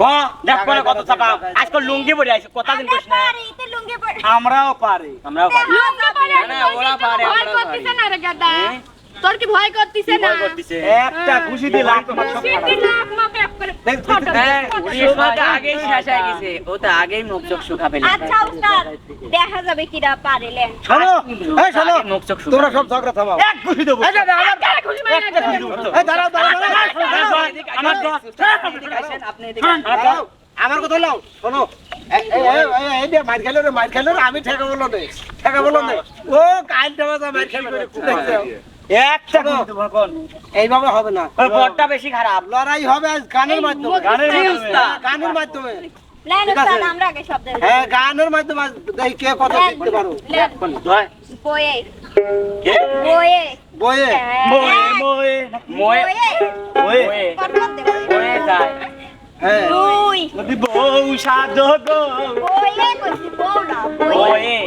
ক দেখ পরে কত টাকা আজকাল লুঙ্গি পরে আইছে কথা দিন কইছ না। আমরাও পারি। আমরাও পারি। না, ওরা পারে, আমরাও পারি। তোর কি ভয় করতেছে না? ভয় করতেছে? একটা খুশি দিলাম তোমার সব লাখ মাকে এক করে হ্যাঁ, শেষ হয়ে গেছে। ও তো আগেই মুখ চোখ শুকাবে আচ্ছা উস্তাদ দেখা যাবে কিরা পারিলেন শোনো এই শোনো মুখ চোখ। তোমরা সব ঝগড়া থামাও। এক খুশি দেবো। এই দাদা, আমার কারে খুশি মাইরা একটা খুশি দেবে? এই দাঁড়াও দাঁড়াও দাঁড়াও আমার আসেন, আপনি এদিকে দাঁড়াও, আমার কথা লাও শোনো। মার খেলো রে মার খেলো রে আমি ঠেকা বলো নে। ঠেকা বলো নে। ও কালটা বাজা মার খেলো রে? একটা এইভাবে হবে না। বড়টা বেশি খারাপ। লড়াই হবে গানের মাধ্যমে। গানের মাধ্যমে। হ্যাঁ গানের মাধ্যমে কে কথা বলতে পারো। বয়ে বয়ে বয়ে বয়ে বয়ে বয়ে বয়ে যায়। হ্যাঁ। দুই বউ সাধু গো। বয়ে কইছি বউ না বয়ে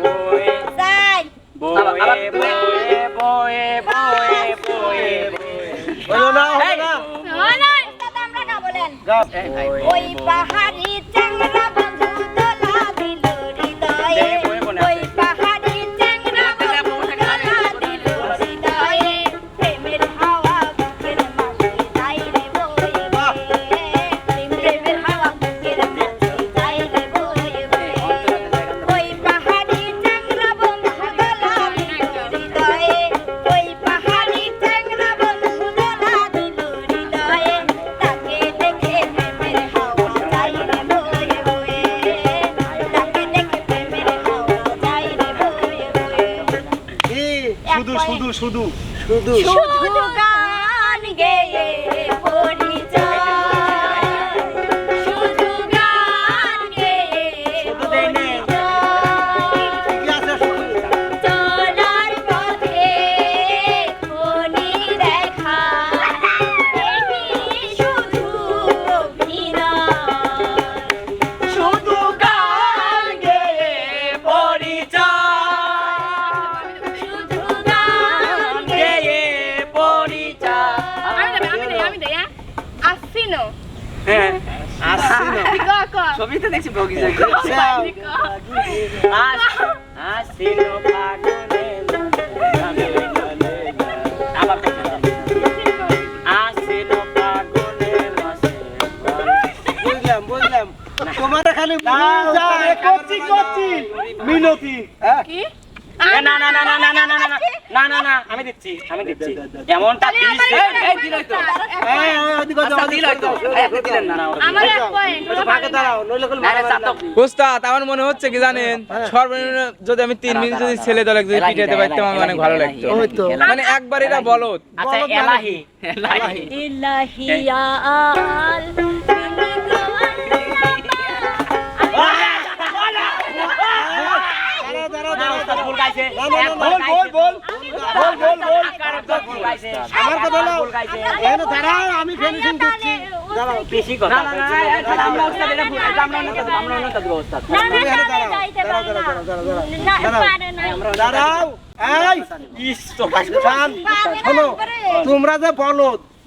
বয়ে যায়। বয়ে বয়ে বয়ে বয়ে বয়ে বয়ে না না না আমরা না বলেন ওই পাহাড়ি শুধু শুধু শুধু। শুধু গান গেয়ে Asino. É. Asino. Sua vida tem que ser pouco isso aqui. Asino. Asino pagonelo. Asino pagonelo. Budlam, budlam. তোমার খালি মিনতি হ্যাঁ কি না না না না না না না না না না না না আমি দিচ্ছি আমি দিচ্ছি এমনটা দিস আমার এই, তো। এই, ওদিকে আচ্ছা, তো। এই, দিলেন না। এক নইলে। উস্তাদ মনে হচ্ছে কি জানেন সর্বনিম্ন যদি আমি তিন মিনিট যদি ছেলে দলে যদি দেয়, পারতাম আমার অনেক ভালো লাগতো মানে একবার এটা বলো আচ্ছা এলাহি এলাহি। ইলাহিয়াল দাঁড়াও, গাইছে বল বল বল বল বল বল আমার কথা হলো কেন দাঁড়াও আমি ফিনিশিং দিচ্ছি দাঁড়াও বেশি কথা না না তোমরা যে বলদ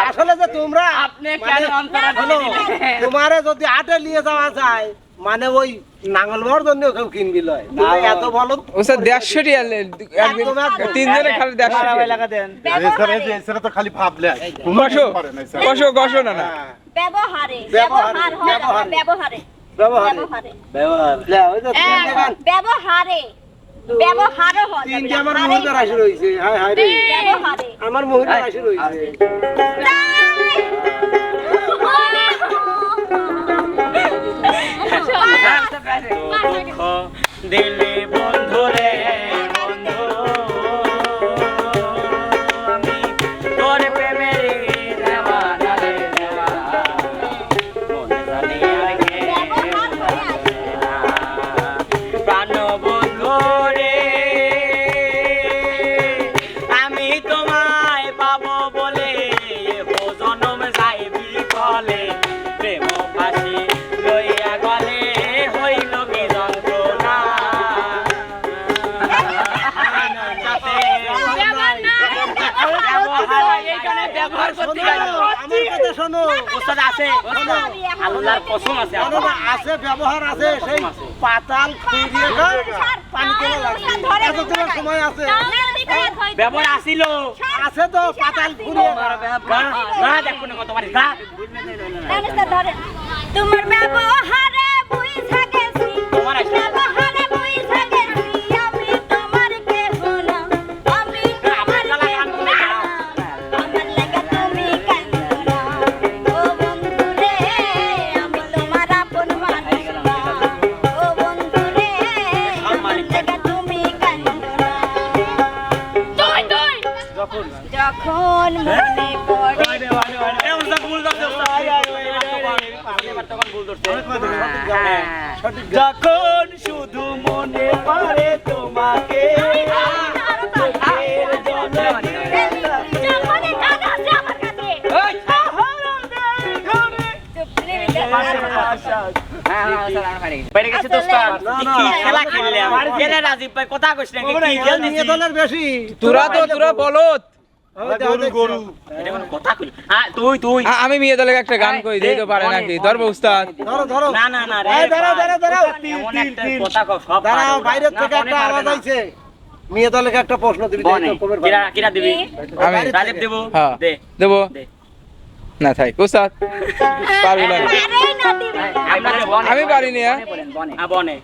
আসলে যে তোমরা আপনি কেন মানে অন্তরা হলো তোমারে যদি আটে নিয়ে যাওয়া যায় মানে ওই নাঙ্গল বর জন্য কেউ কিনবি লয়। এত বলো ও স্যার 150 রিয়াল তিন জনে খালি 150 টাকা লাগা দেন আরে স্যার এই স্যার তো খালি ভাবলে বসো বসো বসো না না। হ্যাঁ। ব্যবহারে ব্যবহার ব্যবহারে ব্যবহারে। ব্যবহারে। ব্যবহারে। ব্যবহারে লে, ওই তো তিন দেখান। ব্যবহারে ব্যবহারও হয় তিনটে আমার মুহূর্তে রাশি রয়েছে হায় হায় রে। আমার মুহূর্তে রাশি রয়েছে দুঃখ দিলে শোনো আছে আল্লাহর কসম আছে না, আছে ব্যবহার আছে সেই পাতাল পানি কেনা এত সময় আছে ব্যবহার আসিল আছে তো পাতাল খুঁড়িয়ে খাও। গা গা দেখো না কত পারি তোমার ব্যবহারে বুঝা গেছি তোমার। কইছ না। কি খেল নিয়ে দিছি দলের বেশি তোরা তো তোরা বলত আমি মেয়ে দলে একটা গান কই দিই তো পারে নাকি? ধরবো উস্তাদ। ধরো ধরো। না না না রে এই দাঁড়াও, ভাই। দাঁড়াও, কথা কও সব না, থেকে একটা আওয়াজ আইছে। মেয়ে দলকে একটা প্রশ্ন দিবি কিরা কিরা দিবি? আমি। রাজীব দেব? হ্যাঁ। দে দেবো। না থাক উস্তাদ। পারবি না। আমি পারিনি হ্যাঁ? বনে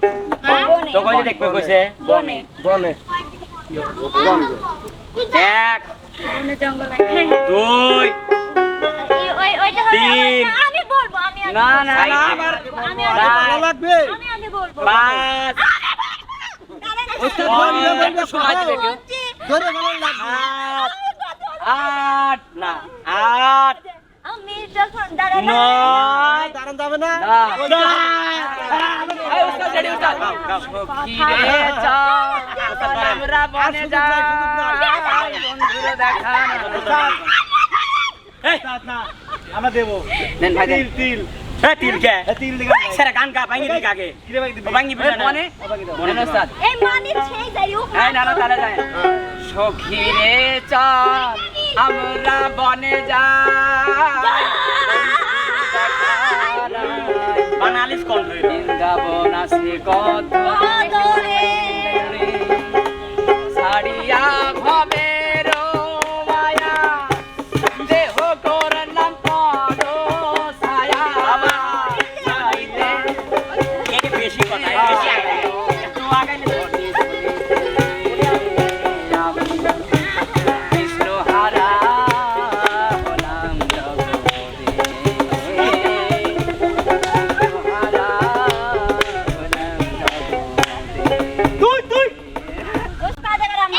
তো কই দেখবে কইছে বনে। বনে। এক দুই তিন। না। না, না, আবার- আমি না। আগে ভালো লাগবে আমি আগে বলব পাঁচ আট না আট আমি যখন নয় দাঁড়ান যাবে না আমরা বনে যাই বন্ধুরে দেখান আমরা দেবো। নেন ভাই তিল তিল। বিনা যাই আমরা বনে বানালিস কোন বৃন্দাবন আছে কত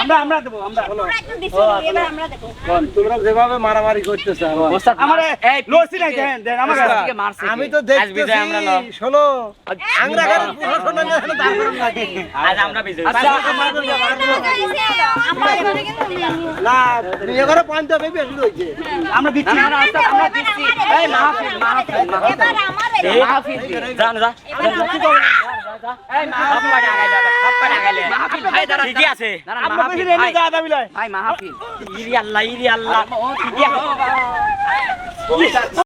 আমরা আমরা দেবো আমরা। আমরা তোমরা যেভাবে মারামারি করতেছ আমার। লসি নাই দেন দেন আমার আমি তো দেখতেছি আমরা লও। শোনো আংরা গাড়ির প্রশাসন আমি এখানে দাঁড় করানো লাগে আজ আমরা বিজয়। আচ্ছা, আমরা এবারে কিন্তু না নিয়ে ঘরে পয়েন্ট হবে বেশি রয়েছে আমরা দিচ্ছি। আমরা দিচ্ছি। এই মাহফিল মাহফিল এবার মাহফিল। জান যা ভাই মাহাফিল ইরি আল্লাহ ইরি আল্লাহ।